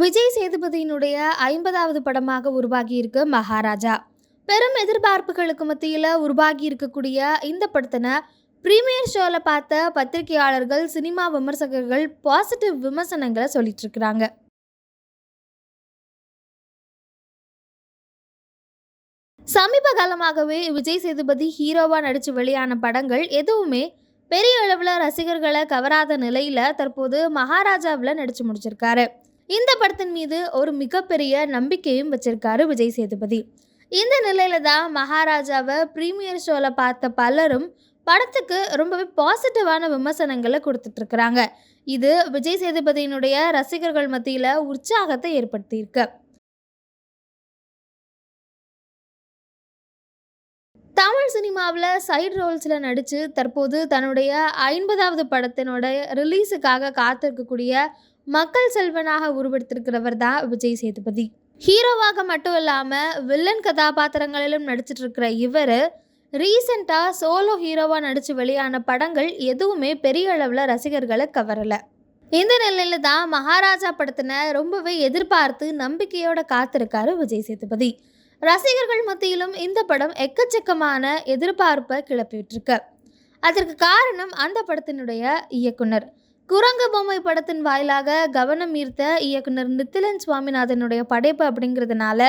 விஜய் சேதுபதியினுடைய ஐம்பதாவது படமாக உருவாகி இருக்கு மகாராஜா. பெரும் எதிர்பார்ப்புகளுக்கு மத்தியில் உருவாகி இருக்கக்கூடிய இந்த படத்தினை ப்ரீமியர் ஷோவில் பார்த்த பத்திரிகையாளர்கள் சினிமா விமர்சகர்கள் பாசிட்டிவ் விமர்சனங்களை சொல்லிட்டு இருக்கிறாங்க சமீப காலமாகவே விஜய் சேதுபதி ஹீரோவாக நடித்து வெளியான படங்கள் எதுவுமே பெரிய அளவில் ரசிகர்களை கவராத நிலையில் தற்போது மகாராஜாவில் நடித்து முடிச்சிருக்காரு. இந்த படத்தின் மீது ஒரு மிகப்பெரிய நம்பிக்கையும் வச்சிருக்காரு விஜய் சேதுபதி. இந்த நிலையில தான் மகாராஜாவை ப்ரீமியர் ஷோவில் பார்த்த பலரும் படத்துக்கு ரொம்பவே பாசிட்டிவான விமர்சனங்களை கொடுத்துட்டு இருக்கிறாங்க இது விஜய் சேதுபதியினுடைய ரசிகர்கள் மத்தியில் உற்சாகத்தை ஏற்படுத்தியிருக்கு. தமிழ் சினிமாவில் சைடு ரோல்ஸில் நடித்து தற்போது தன்னுடைய ஐம்பதாவது படத்தினோட ரிலீஸுக்காக காத்திருக்கக்கூடிய மக்கள் செல்வனாக உருவெடுத்திருக்கிறவர் தான் விஜய் சேதுபதி. ஹீரோவாக மட்டும் இல்லாமல் வில்லன் கதாபாத்திரங்களிலும் நடிச்சிட்டு இருக்கிற இவர் ரீசெண்டாக சோலோ ஹீரோவாக நடித்து வெளியான படங்கள் எதுவுமே பெரிய அளவில் ரசிகர்களை கவரலை. இந்த நிலையில தான் மகாராஜா படத்தினை ரொம்பவே எதிர்பார்த்து நம்பிக்கையோட காத்திருக்காரு விஜய் சேதுபதி. ரசிகர்கள் மத்தியிலும் இந்த படம் எக்கச்சக்கமான எதிர்பார்ப்பை கிளப்பிட்டுருக்கு அதற்கு காரணம் அந்த படத்தினுடைய இயக்குனர். குரங்கு பொம்மை படத்தின் வாயிலாக கவனம் ஈர்த்த இயக்குனர் நித்திலன் சுவாமிநாதனுடைய படைப்பு அப்படிங்கிறதுனால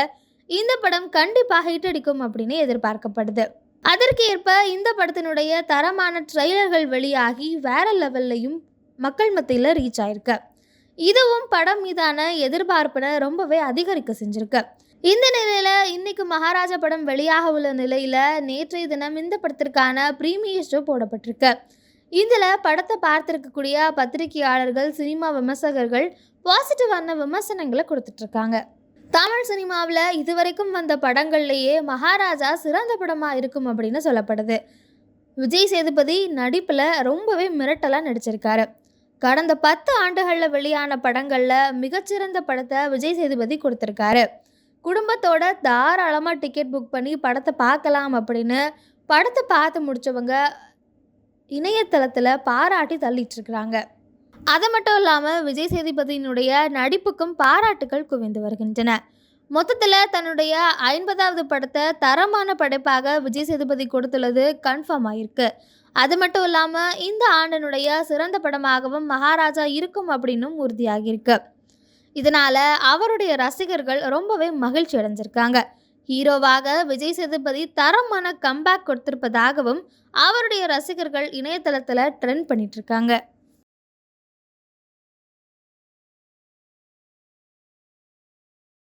இந்த படம் கண்டிப்பாக ஹிட் அடிக்கும் அப்படின்னு எதிர்பார்க்கப்படுது. அதற்கு ஏற்ப இந்த படத்தினுடைய தரமான ட்ரெய்லர்கள் வெளியாகி வேற லெவல்லையும் மக்கள் மத்தியில் ரீச் ஆயிருக்கு. இதுவும் படம் மீதான எதிர்பார்ப்பினை ரொம்பவே அதிகரிக்க செஞ்சிருக்கு. இந்த நிலையில் இன்னைக்கு மகாராஜா படம் வெளியாக உள்ள நிலையில் நேற்றைய தினம் இந்த படத்திற்கான ப்ரீமியர் ஷோ போடப்பட்டிருக்கு. இதில் படத்தை பார்த்துருக்கக்கூடிய பத்திரிகையாளர்கள் சினிமா விமர்சகர்கள் பாசிட்டிவான விமர்சனங்களை கொடுத்துட்ருக்காங்க. தமிழ் சினிமாவில் இதுவரைக்கும் வந்த படங்கள்லேயே மகாராஜா சிறந்த படமாக இருக்கும் அப்படின்னு சொல்லப்படுது. விஜய் சேதுபதி நடிப்பில் ரொம்பவே மிரட்டலாக நடிச்சிருக்காரு. கடந்த பத்து ஆண்டுகளில் வெளியான படங்களில் மிகச்சிறந்த படத்தை விஜய் சேதுபதி கொடுத்துருக்காரு. குடும்பத்தோட தாராளமாக டிக்கெட் புக் பண்ணி படத்தை பார்க்கலாம் அப்படின்னு படத்தை பார்த்து முடித்தவங்க இணையதளத்தில் பாராட்டி தள்ளிட்டு இருக்கிறாங்க அது மட்டும் இல்லாமல் விஜய் சேதுபதியினுடைய நடிப்புக்கும் பாராட்டுகள் குவிந்து வருகின்றன. மொத்தத்தில் தன்னுடைய ஐம்பதாவது படத்தை தரமான படைப்பாக விஜய் சேதுபதி கொடுத்துள்ளது கன்ஃபார்ம் ஆயிருக்கு. அது மட்டும் இல்லாமல் இந்த ஆண்டினுடைய சிறந்த படமாகவும் மகாராஜா இருக்கும் அப்படின்னும் உறுதியாகியிருக்கு. இதனால் அவருடைய ரசிகர்கள் ரொம்பவே மகிழ்ச்சி அடைஞ்சிருக்காங்க. ஹீரோவாக விஜய் சேதுபதி தரமான கம்பேக் கொடுத்திருப்பதாகவும் அவருடைய ரசிகர்கள் இணையதளத்தில் ட்ரெண்ட் பண்ணிட்டு இருக்காங்க.